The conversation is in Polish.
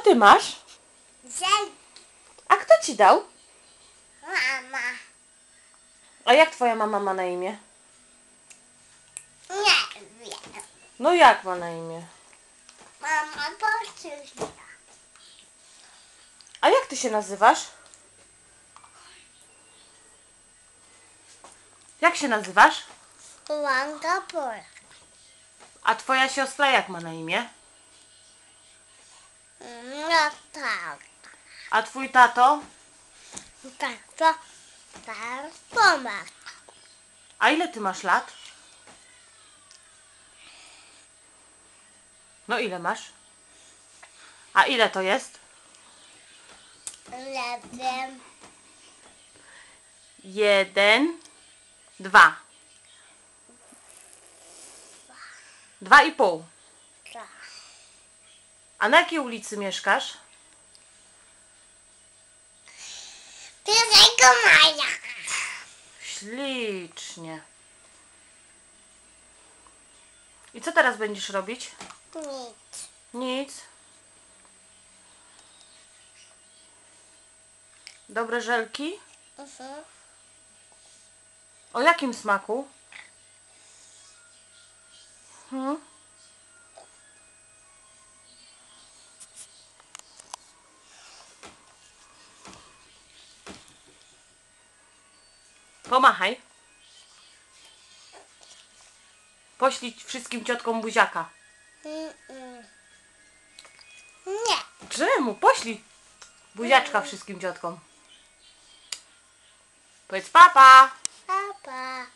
Co ty masz? Zel A kto ci dał? mama. A jak twoja mama ma na imię? Nie wiem. No jak ma na imię? Mama poczysta. A jak ty się nazywasz? Jak się nazywasz? Polak. A twoja siostra jak ma na imię? Tak. A twój tato? To tak pomaga. A ile ty masz lat? No ile masz? A ile to jest? Wiem. Jeden, dwa. Dwa i pół. A na jakiej ulicy mieszkasz? Pierwszego maja. Ślicznie. I co teraz będziesz robić? Nic. Nic. Dobre żelki? Mhm. O jakim smaku? Hmm? Pomachaj. Poślij wszystkim ciotkom buziaka. Mm-mm. Nie. Czemu? Poślij buziaczka wszystkim ciotkom. Powiedz papa. Papa.